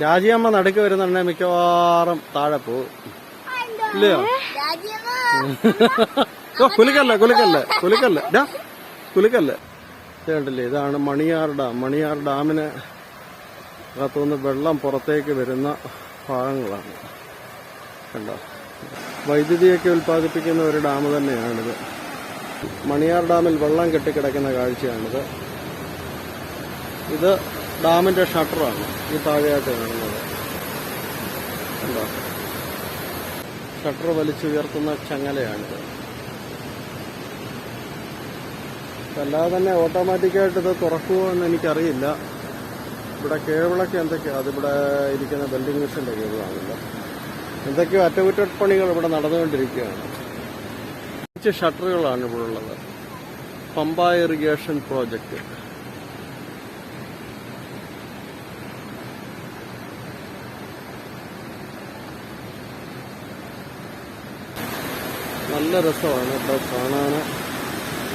രാജിയമ്മ നടുക്ക് വരുന്നുണ്ടെ മിക്കവാറും താഴെ പോവും ഇല്ലയോ? ഓ കുലുക്കല്ലേ കുലുക്കല്ലേ കുലുക്കല്ലേ. ഡാ കുലുക്കല്ലേ. കണ്ടില്ലേ ഇതാണ് മണിയാർ ഡാം മണിയാർ ഡാമിന് അകത്തുനിന്ന് വെള്ളം പുറത്തേക്ക് വരുന്ന ഭാഗങ്ങളാണ്. കണ്ടോ? വൈദ്യുതിയൊക്കെ ഉൽപ്പാദിപ്പിക്കുന്ന ഒരു ഡാം തന്നെയാണിത്. മണിയാർ ഡാമിൽ വെള്ളം കെട്ടിക്കിടക്കുന്ന കാഴ്ചയാണിത്. ഇത് ഡാമിന്റെ ഷട്ടറാണ്. ഈ താഴെയായിട്ട് കാണുന്നത്. കണ്ടോ? ഷട്ടർ വലിച്ചുയർത്തുന്ന ചങ്ങലയാണിത് അല്ലാതെ തന്നെ ഓട്ടോമാറ്റിക്കായിട്ട് ഇത് തുറക്കുമോ എന്ന് എനിക്കറിയില്ല. ഇവിടെ കേബിളൊക്കെ എന്തൊക്കെയാണ് അതിവിടെ ഇരിക്കുന്ന ബെൽഡിംഗ് മെഷീന്റെ കേബിളാണല്ലോ. എന്തൊക്കെയോ അറ്റകുറ്റപ്പണികൾ ഇവിടെ നടന്നുകൊണ്ടിരിക്കുകയാണ്. ഷട്ടറുകളാണ് ഇവിടെ ഉള്ളത്. Pamba irrigation project. നല്ല രസമാണ് ഇവിടെ കാണാൻ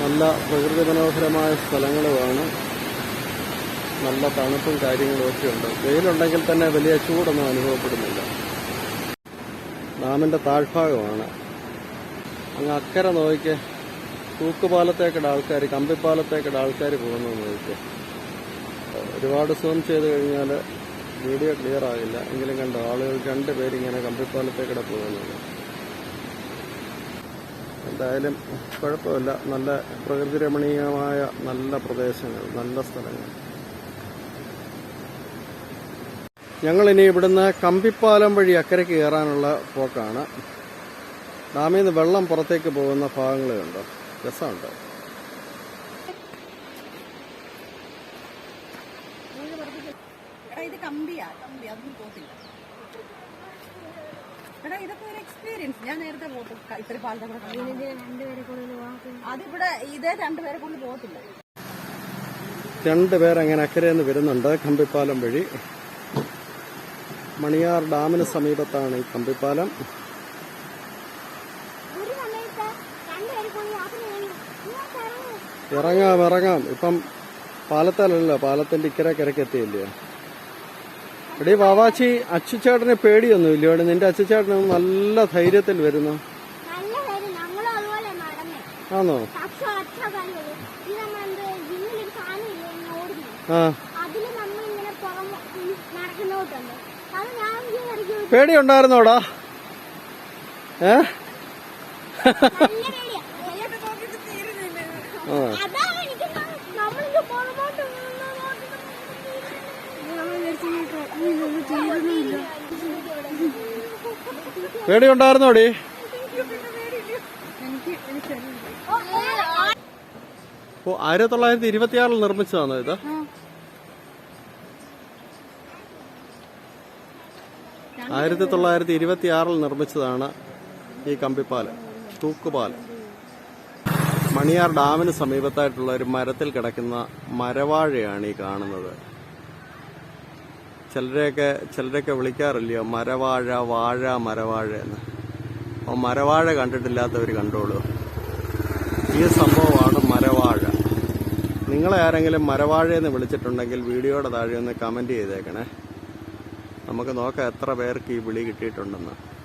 നല്ല പ്രകൃതി മനോഹരമായ സ്ഥലങ്ങളുമാണ്. നല്ല തണുപ്പും കാര്യങ്ങളും ഒക്കെ ഉണ്ട്. വെയിലുണ്ടെങ്കിൽ തന്നെ വലിയ ചൂടൊന്നും അനുഭവപ്പെടുന്നില്ല. ഡാമിന്റെ താഴ്ഭാഗമാണ്. അങ്ങ് അക്കരെ നോക്കി തൂക്കുപാലത്തേക്കിട ആൾക്കാർ കമ്പിപ്പാലത്തേക്കിട ആൾക്കാർ പോകുന്നത് നോക്കി ഒരുപാട് സൂം ചെയ്ത് കഴിഞ്ഞാൽ വീഡിയോ ക്ലിയർ ആകില്ല. എങ്കിലും കണ്ടോ ആളുകൾ രണ്ട് പേരിങ്ങനെ കമ്പിപ്പാലത്തേക്കിടെ പോകുന്നത്. എന്തായാലും കുഴപ്പമില്ല. നല്ല പ്രകൃതി രമണീയമായ നല്ല പ്രദേശങ്ങൾ നല്ല സ്ഥലങ്ങൾ. ഞങ്ങളിനി ഇവിടുന്ന് കമ്പിപ്പാലം വഴി അക്കരയ്ക്ക് കയറാനുള്ള പോക്കാണ്. ഡാമിൽ നിന്ന് വെള്ളം പുറത്തേക്ക് പോകുന്ന ഭാഗങ്ങളുണ്ട്. രസമുണ്ട്? ഇത് കമ്പിയാ കമ്പി അതൊന്നും എടാ ഇതൊക്കെ ഒരു എക്സ്പീരിയൻസ് ഞാൻ നേരത്തെ പോത്തു ഇത്ര പാലത്തെ. അതിവിടെ ഇതേ രണ്ടുപേരെ കൊണ്ട് പോകത്തില്ല. രണ്ട് പേരങ്ങനെ അക്കരയിൽ നിന്ന് വരുന്നുണ്ട്? കമ്പിപ്പാലം വഴി. മണിയാർ ഡാമിന് സമീപത്താണ് ഈ കമ്പിപ്പാലം. ഇറങ്ങ്. ഇറങ്ങാം ഇപ്പം പാലത്താലല്ലോ പാലത്തിന്റെ ഇക്കരെ കരക്ക് എത്തിയില്ലേ? എടീ വാവാച്ചി അച്ചുചേട്ടന് പേടിയൊന്നുമില്ല ഇവിടെ നിന്റെ അച്ചുചേട്ടന് നല്ല ധൈര്യത്തിൽ വരുന്നു. ആണോ പക്ഷെ ഒറ്റ ഏ? ഈ പേടിയുണ്ടായിരുന്നോടി? ഓ ആയിരത്തി തൊള്ളായിരത്തി ഇരുപത്തിയാറിൽ നിർമ്മിച്ചതാണ് ഇത്? ആയിരത്തി തൊള്ളായിരത്തി ഇരുപത്തിയാറിൽ നിർമ്മിച്ചതാണ് ഈ കമ്പിപ്പാൽ തൂക്കുപാൽ. മണിയാർ ഡാമിന് സമീപത്തായിട്ടുള്ള ഒരു മരത്തിൽ കിടക്കുന്ന മരവാഴയാണ് ഈ കാണുന്നത്. ചിലരെയൊക്കെ ചിലരൊക്കെ വിളിക്കാറില്ലയോ മരവാഴ വാഴ മരവാഴ എന്ന്. അപ്പോൾ മരവാഴ കണ്ടിട്ടില്ലാത്തവർ കണ്ടോളൂ. ഈ സംഭവമാണ് മരവാഴ. നിങ്ങളെ ആരെങ്കിലും മരവാഴ എന്ന് വിളിച്ചിട്ടുണ്ടെങ്കിൽ വീഡിയോയുടെ താഴെ ഒന്ന് കമന്റ് ചെയ്തേക്കണേ. നമുക്ക് നോക്കാം എത്ര പേർക്ക് ഈ വിളി കിട്ടിയിട്ടുണ്ടെന്ന്.